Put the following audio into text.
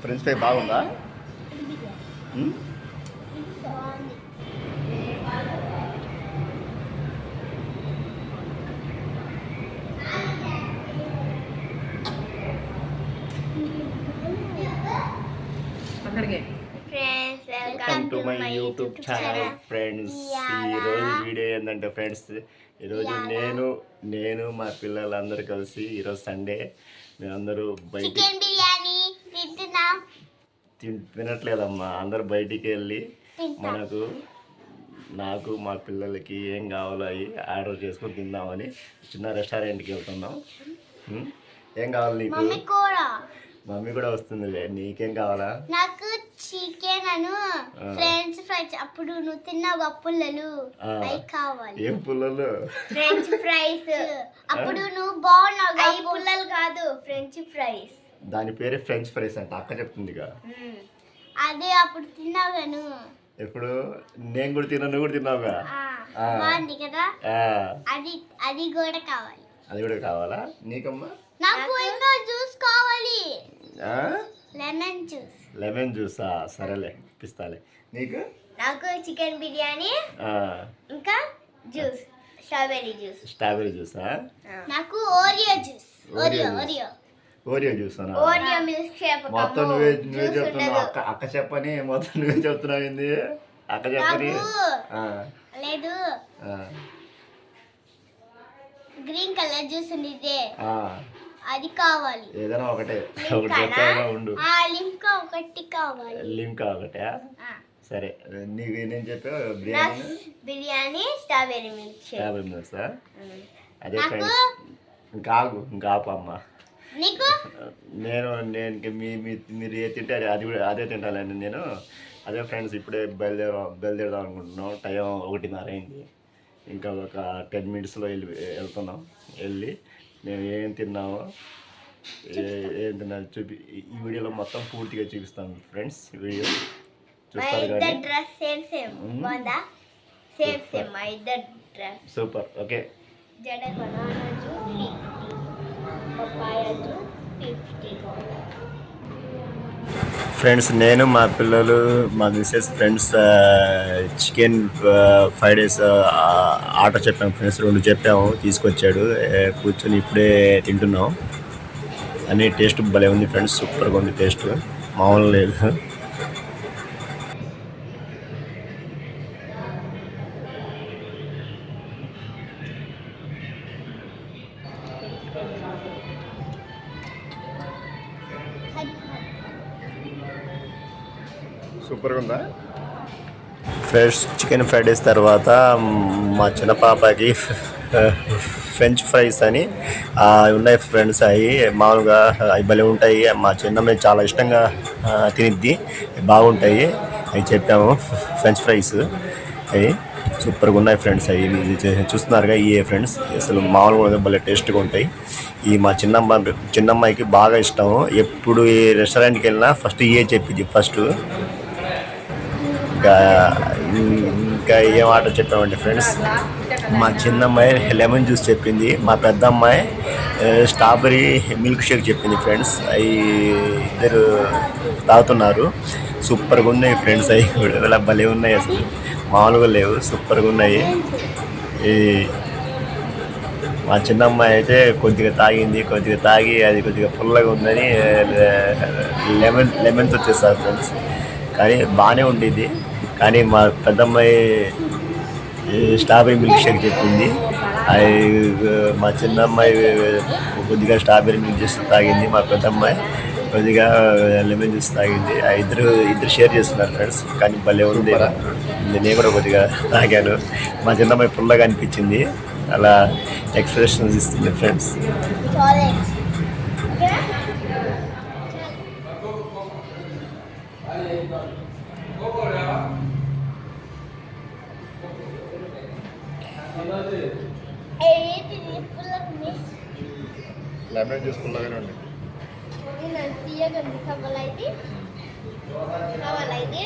French fry బాగుందా? Friends welcome to my YouTube channel friends ఈరోజు video ఏంటంటే friends ఈరోజు నేను నేను మా పిల్లలందరూ కలిసి ఈరోజు సండే. మేమందరూ బయట తినట్లేదమ్మా. అందరూ బయటికి వెళ్ళి మనకు నాకు మా పిల్లలకి ఏం కావాలో అవి ఆర్డర్ చేసుకొని తిందామని చిన్న రెస్టారెంట్కి వెళ్తున్నాం. ఉం? ఏం కావాలి నీకు? మమ్మీ కూడా వస్తుందిలే. నీకేం కావాలా? చికెన్ అను. French fries. అప్పుడు నువ్వు తిన్నావు పుల్లలు. అవి కావాలి. ఏం పుల్లలు? French fries. అప్పుడు నువ్వు బాగున్నావు అవి పుల్లలు కాదు ఫ్రెంచ్ ఫ్రైస్. దాని పేరే ఫ్రెంచ్ ఫ్రైస్ అంట. అక్క చెప్తుందిగా. అదే అప్పుడు తిన్నావు ఎప్పుడు? నేను కూడా తిన్నా నువ్వు కూడా తిన్నావుగా. బాగుంది కదా? ఆ, అది అది కూడా కావాలి. అది కూడా కావాలా? నీకమ్మా? నాకు ఇంకా జ్యూస్ కావాలి? లెమన్ జ్యూస్ లెమన్ జ్యూసా సరేలే ఇప్పిస్తాలే. నీకు? నాకు చికెన్ బిర్యానీ ఇంకా జ్యూస్ స్ట్రాబెర్రీ జ్యూస్ స్ట్రాబెరీ జ్యూసా నాకు Oreo juice Oreo Oreo Oreo juice మొత్తం నువ్వే నువ్వే చెప్తున్నావు. అక్క అక్క చెప్పని మొత్తం నువ్వే చెప్తున్నావు ఏంది? అక్క చెప్పని. లేదు. గ్రీన్ కలర్ జ్యూస్ ఉంది అది కావాలి. ఏదైనా ఒకటే. ఒకటి చెప్తా ఉండు. ఆ లింకా ఒకటి కావాలి. లింక్ ఒకటే ఆ. సరే. నీకు నేను చెప్పా నాకు biryani biryani strawberry milkshake. యాభై మినిట్సా అదే ఫ్రెండ్స్ ఇంకా ఆగు ఇంకా ఆపు అమ్మ. నీకు? నేను నేను మీ మీ- మీరు ఏ తింటే అది అది కూడా అదే తింటానండి నేను. అదే ఫ్రెండ్స్ ఇప్పుడే బయలుదేరా బయలుదేరదాం అనుకుంటున్నాం. టైం ఒకటిన్నర అయింది. ఇంకా ఒక టెన్ మినిట్స్లో వెళ్ళి వెళ్తున్నాం. వెళ్ళి మేము ఏం తిన్నామో ఏ- ఏం తిన్నా చూపి ఈ- వీడియోలో మొత్తం పూర్తిగా చూపిస్తాను ఫ్రెండ్స్ వీడియో చూస్తారు సూపర్. ఓకే. జడ ఫ్రెండ్స్ నేను మా పిల్లలు మా missus friends chicken five days order చెప్పాము ఫ్రెండ్స్ రెండు చెప్పాము తీసుకొచ్చాడు. కూర్చొని ఇప్పుడే తింటున్నాం. అని టేస్ట్ భలే ఉంది ఫ్రెండ్స్ సూపర్గా ఉంది టేస్ట్. మామూలు లేదు. సూపర్గా ఉందా? ఫ్రెష్ చికెన్ ఫ్రైడ్ రైస్ తర్వాత మా చిన్న పాపకి ఫ్రెంచ్ ఫ్రైస్ అని ఉన్నాయి ఫ్రెండ్స్ అవి. మామూలుగా అవి భలే ఉంటాయి. మా చిన్నమ్మాయి చాలా ఇష్టంగా తినిద్ది. బాగుంటాయి. అవి చెప్పాము. ఫ్రెంచ్ ఫ్రైస్ అవి సూపర్గా ఉన్నాయి ఫ్రెండ్స్ అవి. చూస్తున్నారుగా ఇవే ఫ్రెండ్స్. అసలు మామూలుగా భలే టేస్ట్గా ఉంటాయి. ఈ మా చిన్నమ్మ చిన్నమ్మాయికి బాగా ఇష్టం. ఎప్పుడు ఈ రెస్టారెంట్కి వెళ్ళినా ఫస్ట్ ఇవే చెప్పింది ఫస్ట్ ఇంకా ఇంకా ఏం ఆర్డర్ చెప్పామంటే ఫ్రెండ్స్ మా చిన్నమ్మాయి లెమన్ జ్యూస్ చెప్పింది మా పెద్ద అమ్మాయి స్ట్రాబెరీ మిల్క్ షేక్ చెప్పింది ఫ్రెండ్స్ అవి ఇద్దరు తాగుతున్నారు. సూపర్గా ఉన్నాయి ఫ్రెండ్స్ అవి కూడా. ఇలా భలే ఉన్నాయి అసలు. మామూలుగా లేవు సూపర్గా ఉన్నాయి. ఈ మా చిన్నమ్మాయి అయితే కొద్దిగా తాగింది కొద్దిగా తాగి అది కొద్దిగా పుల్లగా ఉందని లెమన్ లెమన్తో వచ్చేసారు ఫ్రెండ్స్ కానీ బాగానే ఉండేది కానీ మా పెద్దమ్మాయి స్ట్రాబెరీ మిల్క్ షేక్ చెప్పింది. అది మా చిన్నమ్మాయి కొద్దిగా స్ట్రాబెరీ మిల్క్ జ్యూస్ తాగింది మా పెద్దమ్మాయి. కొద్దిగా లెమన్ జ్యూస్ తాగింది. ఆ ఇద్దరు ఇద్దరు షేర్ చేస్తున్నారు ఫ్రెండ్స్ కానీ భలే ఉంది. నేను కూడా కొద్దిగా తాగాను. మా చిన్నమ్మాయి పుల్లగా అనిపించింది. అలా ఎక్స్ప్రెషన్స్ ఇస్తుంది ఫ్రెండ్స్ లామినేట్ చేసుకున్నలాగానే ఉండే తీయగండి కవ్వలైతే కవ్వలైతే